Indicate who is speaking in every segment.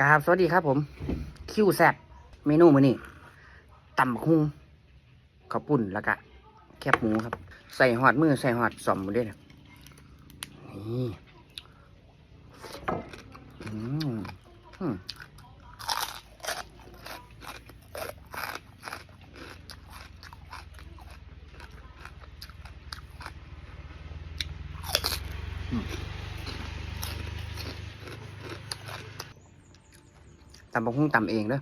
Speaker 1: กราบสวัสดีครับผม คิวแซบเมนูมื้อนี้ตำคุ้งข้าวปุ่นแล้วก็แคบหมูครับ ใส่หอดมือ ใส่หอดสอมหมดด้วยนะนี่อืม ตำบักหุ่งตำเองเด้อ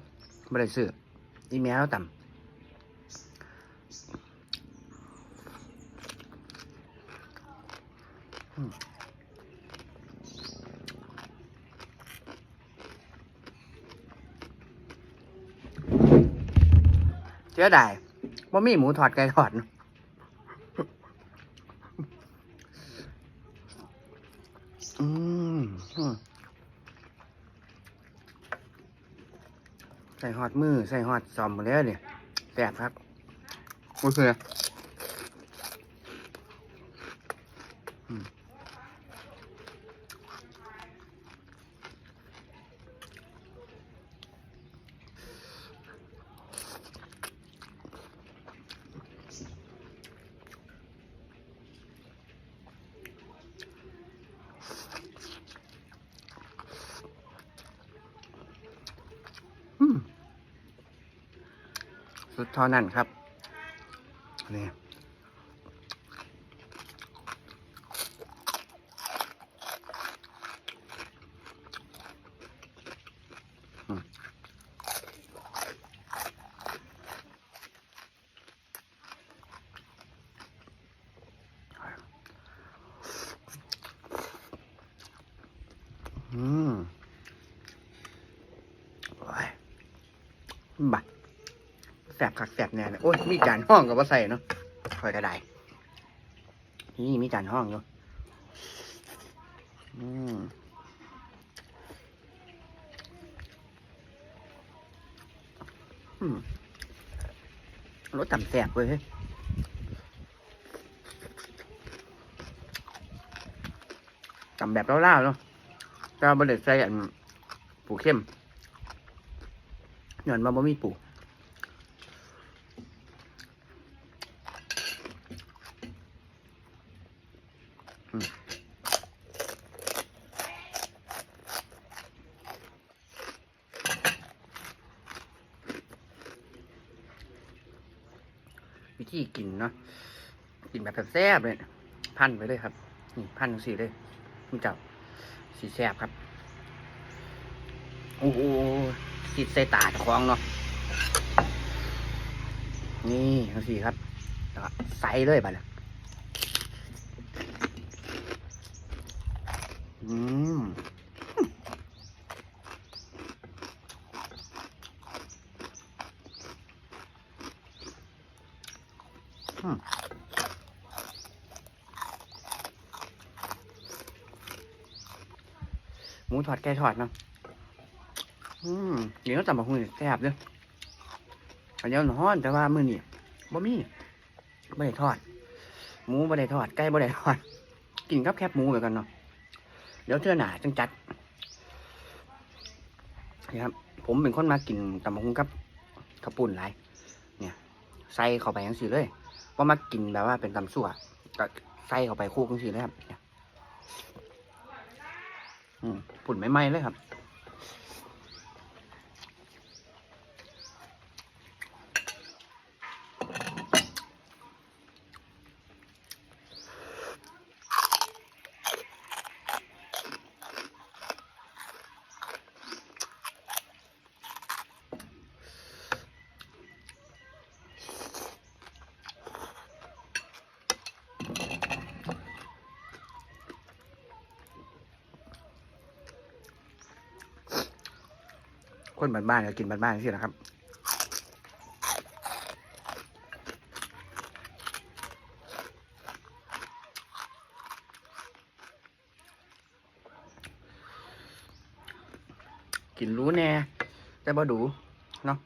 Speaker 1: ไม่ได้ซื้ออีแมวตำเชื่อได้ว่ามีหมูถอดไก่ถอดอะอืมอืม ใส่หอดมือ ใส่หอดซอมหมดแล้วเนี่ยแสบครับโอเค สุดเท่านั้นครับนี่อืมอืมโอ้ยบัด บคักแสบแน่เลยโอ้ยมีจานห้องกับว่าใส่เนาะคอยกระไดนี่มีจานห้องอยู่อืมรสต่ำแสบเว้ยเฮ้ยต่ำแบบเล่าๆเนาะแต่ว่าบะเด็ดใส่อันปูเข้มหย่อนมาบ่มีปู วิธีกินเนาะกินแบบแซ่บเลยพันไปเลยครับนี่พันสีเลยคุณจับสีแซ่บครับโอ้โหสีใส่ตาคลองเนาะนี่สีครับใส่เลยไปเลย อืมหมูทอดไก่ทอดเนาะอืมเดี๋ยวจับมาคุยแซ่บเด้ออันนี้มันฮ้อนแต่ว่ามือนี้บ่มีบ่ได้ทอด หมูบ่ได้ทอดไก่บ่ได้ทอด กินกับแคบหมูไปกันเนาะ เดี๋ยวเทื่อหนาจังจัดนะครับ ผมเป็นคนมากินตำบักหุ่งกับข้าวปุ่นหลายเนี่ยใส่เข้าไปจังสี่เลยว่ามากินแบบว่าเป็นตำสั่วก็ใส่เข้าไปคู่จังสี่เลยครับเนี่ยอืมปุ่นไม่ไหม้เลยครับ คนบ้านๆก็กินบ้านๆสินะครับกินรู้แน่แต่บ่ดูเนาะ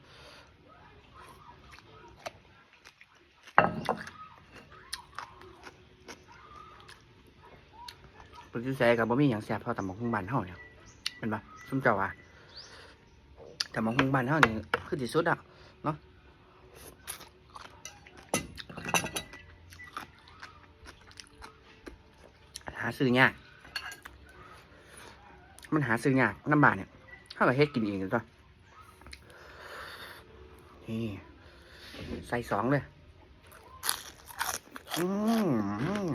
Speaker 1: ปุ้ยใส่กับบ่มีอย่างแซ่บเท่าตำบักหุ่งบ้านเฮาเนี่ยเป็นปะซุ่มเจ้าว่า แต่มาหุงบานเท่านี่คือที่สุดอะเนาะหาซื้อยากมันหาซื้อยากน้ำบาเนี่ยถ้าเราเฮ็ดกินเองก็นี่ใส่สองเลย อืม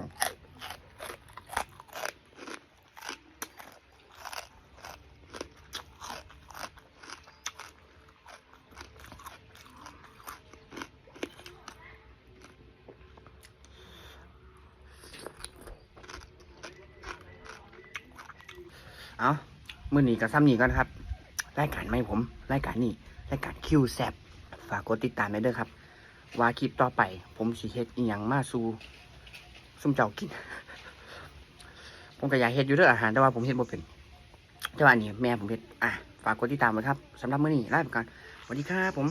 Speaker 1: เอามื่อนี้กับซ้ำหนีก่อนครับ รายการไม่ผม รายการนี้รายการคิวแซบฝากกดติดตามไว้ด้วยครับ ว่าคลิปต่อไป ผมสิเฮ็ดอีหยังมาสู่ซุ่มเจ้ากิน ผมก็อยากเฮ็ดอยู่เด้องอาหารแต่ว่าผมเฮ็ดบ่เป็นแต่ว่าอันนี้แม่ผมเฮ็ดอะฝากกดติดตามไว้ครับสำหรับมื้อนี้ลาไปก่อนสวัสดีครับผม